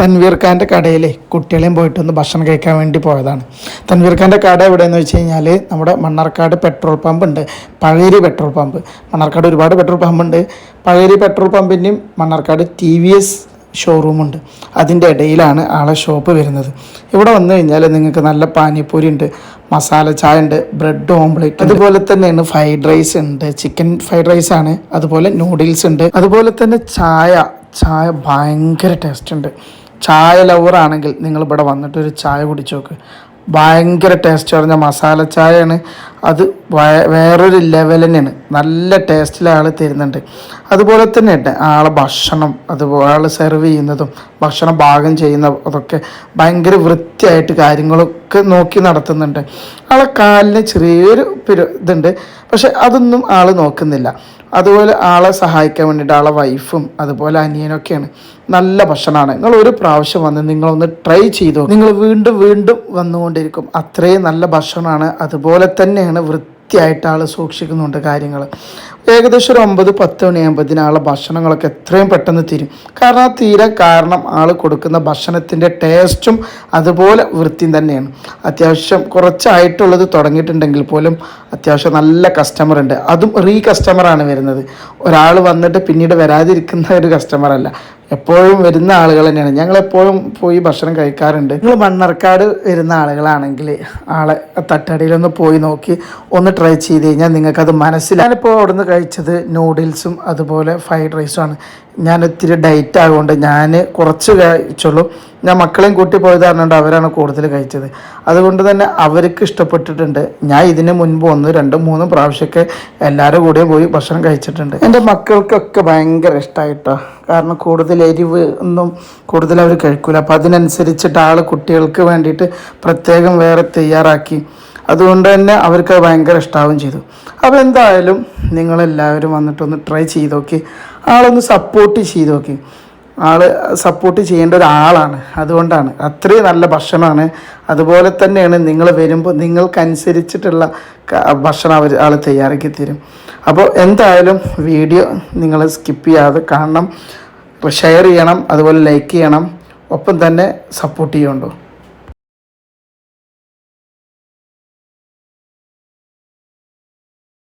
തൻവീർ ഖാന്റെ കടയിൽ കുട്ടികളെയും പോയിട്ടൊന്ന് ഭക്ഷണം കഴിക്കാൻ വേണ്ടി പോയതാണ്. തൻവീർ ഖാന്റെ കട എവിടെയെന്ന് വെച്ച് കഴിഞ്ഞാൽ നമ്മുടെ മണ്ണാർക്കാട് പെട്രോൾ പമ്പ് ഉണ്ട്. പഴയരി പെട്രോൾ പമ്പ്. മണ്ണാർക്കാട് ഒരുപാട് പെട്രോൾ പമ്പ് ഉണ്ട്. പഴയരി പെട്രോൾ പമ്പിന്റെയും മണ്ണാർക്കാട് ടി വി എസ് ഷോറൂമുണ്ട് അതിന്റെ ഇടയിലാണ് ആളെ ഷോപ്പ് വരുന്നത്. ഇവിടെ വന്നു കഴിഞ്ഞാൽ നിങ്ങൾക്ക് നല്ല പാനിപ്പൂരി ഉണ്ട് മസാല ചായ ഉണ്ട് ബ്രെഡ് ഓംപ്ലേറ്റ് അതുപോലെ തന്നെയാണ് ഫ്രൈഡ് റൈസ് ഉണ്ട്. ചിക്കൻ ഫ്രൈഡ് റൈസ് ആണ്. അതുപോലെ നൂഡിൽസ് ഉണ്ട്. അതുപോലെ തന്നെ ചായ ചായ ഭയങ്കര ടേസ്റ്റ് ഉണ്ട്. ചായ ലവറാണെങ്കിൽ നിങ്ങൾ ഇവിടെ വന്നിട്ട് ഒരു ചായ കുടിച്ചു നോക്ക്. ഭയങ്കര ടേസ്റ്റ് പറഞ്ഞ മസാല ചായയാണ്. അത് വേറൊരു ലെവൽ തന്നെയാണ്. നല്ല ടേസ്റ്റിൽ ആൾ തരുന്നുണ്ട്. അതുപോലെ തന്നെ ആളെ ഭക്ഷണം അതുപോലെ ആൾ സെർവ് ചെയ്യുന്നതും ഭക്ഷണം പാകം ചെയ്യുന്ന അതൊക്കെ ഭയങ്കര വൃത്തിയായിട്ട് കാര്യങ്ങളൊക്കെ നോക്കി നടത്തുന്നുണ്ട്. ആളെ കാലിന് ചെറിയൊരു ഇതുണ്ട്. പക്ഷെ അതൊന്നും ആൾ നോക്കുന്നില്ല. അതുപോലെ ആളെ സഹായിക്കാൻ വേണ്ടിയിട്ട് ആളെ വൈഫും അതുപോലെ അനിയനൊക്കെയാണ്. നല്ല ഭക്ഷണമാണ്. നിങ്ങൾ ഒരു പ്രാവശ്യം വന്ന് നിങ്ങളൊന്ന് ട്രൈ ചെയ്തു നിങ്ങൾ വീണ്ടും വീണ്ടും വന്നുകൊണ്ടിരിക്കും. അത്രയും നല്ല ഭക്ഷണമാണ്. അതുപോലെ തന്നെയാണ് വൃത്തിയായിട്ട് ആൾ സൂക്ഷിക്കുന്നുണ്ട് കാര്യങ്ങൾ ഏകദേശം ഒരു ഒമ്പത് പത്ത് മണിയാകുമ്പോഴത്തേന് ആളെ ഭക്ഷണങ്ങളൊക്കെ എത്രയും പെട്ടെന്ന് തീരും. കാരണം ആ തീരെ കാരണം ആൾ കൊടുക്കുന്ന ഭക്ഷണത്തിന്റെ ടേസ്റ്റും അതുപോലെ വൃത്തിയും തന്നെയാണ്. അത്യാവശ്യം കുറച്ചായിട്ടുള്ളത് തുടങ്ങിയിട്ടുണ്ടെങ്കിൽ പോലും അത്യാവശ്യം നല്ല കസ്റ്റമർ ഉണ്ട്. അതും റീ കസ്റ്റമറാണ് വരുന്നത്. ഒരാൾ വന്നിട്ട് പിന്നീട് വരാതിരിക്കുന്ന ഒരു കസ്റ്റമർ അല്ല. എപ്പോഴും വരുന്ന ആളുകൾ തന്നെയാണ്. ഞങ്ങൾ എപ്പോഴും പോയി ഭക്ഷണം കഴിക്കാറുണ്ട്. നിങ്ങൾ മണ്ണർക്കാട് വരുന്ന ആളുകളാണെങ്കിൽ ആളെ തട്ടടിയിലൊന്ന് പോയി നോക്കി ഒന്ന് ട്രൈ ചെയ്ത് കഴിഞ്ഞാൽ നിങ്ങൾക്കത് മനസ്സിലായി ഞാനിപ്പോൾ അവിടുന്ന് കഴിച്ചത് നൂഡിൽസും അതുപോലെ ഫ്രൈഡ് റൈസും ആണ്. ഞാൻ ഒത്തിരി ഡയറ്റ് ആയതുകൊണ്ട് ഞാൻ കുറച്ച് കഴിച്ചുള്ളൂ ഞാൻ മക്കളെയും കൂട്ടി പോയത് പറഞ്ഞുകൊണ്ട് അവരാണ് കൂടുതൽ കഴിച്ചത്. അതുകൊണ്ട് തന്നെ അവർക്ക് ഇഷ്ടപ്പെട്ടിട്ടുണ്ട്. ഞാൻ ഇതിന് മുൻപ് ഒന്ന് രണ്ടും മൂന്നും പ്രാവശ്യമൊക്കെ എല്ലാവരും കൂടെയും പോയി ഭക്ഷണം കഴിച്ചിട്ടുണ്ട്. എന്റെ മക്കൾക്കൊക്കെ ഭയങ്കര ഇഷ്ടമായിട്ടോ കാരണം കൂടുതൽ എരിവ് ഒന്നും കൂടുതൽ അവർ കഴിക്കില്ല അപ്പം അതിനനുസരിച്ചിട്ട് ആൾ കുട്ടികൾക്ക് വേണ്ടിയിട്ട് പ്രത്യേകം വേറെ തയ്യാറാക്കി. അതുകൊണ്ട് തന്നെ അവർക്ക് ഭയങ്കര ഇഷ്ടമാവുകയും ചെയ്തു. അപ്പോൾ എന്തായാലും നിങ്ങളെല്ലാവരും വന്നിട്ടൊന്ന് ട്രൈ ചെയ്ത് നോക്കി. ആളൊന്ന് സപ്പോർട്ട് ചെയ്ത് നോക്കി. ആൾ സപ്പോർട്ട് ചെയ്യേണ്ട ഒരാളാണ്. അതുകൊണ്ടാണ്. അത്രയും നല്ല ഭക്ഷണമാണ്. അതുപോലെ തന്നെയാണ് നിങ്ങൾ വരുമ്പോൾ നിങ്ങൾക്കനുസരിച്ചിട്ടുള്ള ഭക്ഷണം അവർ ആൾ തയ്യാറാക്കി തരും. അപ്പോൾ എന്തായാലും വീഡിയോ നിങ്ങൾ സ്കിപ്പ് ചെയ്യാതെ കാണണം. ഷെയർ ചെയ്യണം. അതുപോലെ ലൈക്ക് ചെയ്യണം. ഒപ്പം തന്നെ സപ്പോർട്ട് ചെയ്യണ്ടോ?